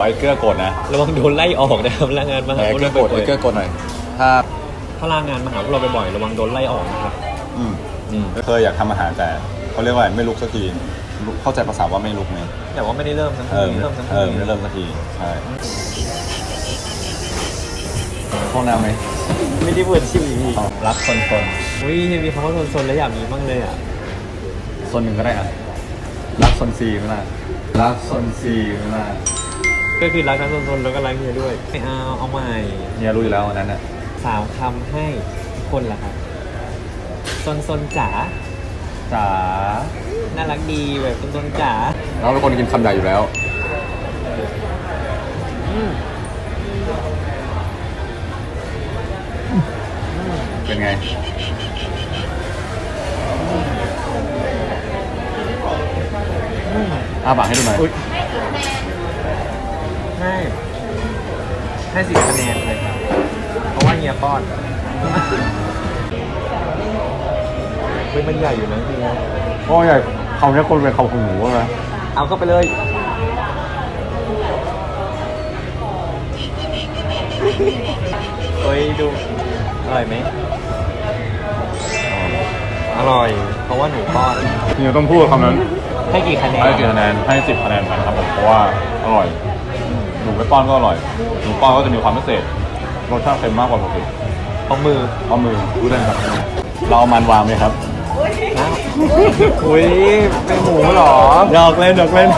ไอ้เกลือกดนะระวังโดนไล่ออกนะครับพลังงานมาหาไอ้พวกเกลือกดเราไอ้เกลือกดหน่อย ถ้าพลังงานมาหาพวกเราบ่อยๆระวังโดนไล่ออกนะครับอืมอืมเคยอยากทำอาหารแต่เขาเรียกว่าไม่ลุกสักทีลุกเข้าใจภาษาว่าไม่ลุกไหมแต่ว่าไม่ได้เริ่มสักเอทีอเริ่มสักเอทีอไม่เริ่มสักทีใช่ห้องน้ำไหม ไม่ได้เปิดชิมอีกเอารักคนคนอุ้ยยังมีคำว่าโซนๆแล้วอยากมีบ้างเลยอะโซนหนึ่งก็ได้อะรักโซนซีไม่น่ารักโซนซีไม่น่า ก็คือรักทั้งโซนๆแล้วก็รักเฮียด้วยไม่เอาเอาใหม่เนี่ยรู้อยู่แล้วอันนั้นอะสามคำให้ทุกคนละครับโซนๆจ๋าจ๋าน่ารักดีแบบโซนๆจ๋าเราเป็นคนกินคำใหญ่อยู่แล้วอืมเป็นไงอ้าปากให้ดูหน่อยอุ๊ย ให้ให้สิบคะแนนเลยครับเพราะว่าเฮียป้อนเฮ้ยมันใหญ่อยู่นะจริงนะโอ้ยใหญ่คำนี้คนเป็นคำของหนูนะเอาเข้าไปเลยเฮ้ยดูอร่อยไหมอร่อย เพราะว่าหนูป้อนนี่ต้องพูดคำนั้นให้กี่คะแนนให้กี่คะแนนให้สิบคะแนนกันครับผมเพราะว่าอร่อย หนูไปป้อนก็อร่อย หนูป้อนก็จะมีความพิเศษ รสชาติเค็มมากกว่าปกติเอามือเอามือรู้ได้ครับ เราเอามันวางไหมครับนะอุ้ยเป็นหมูเหรอ หยอกเล่นหยอกเล่น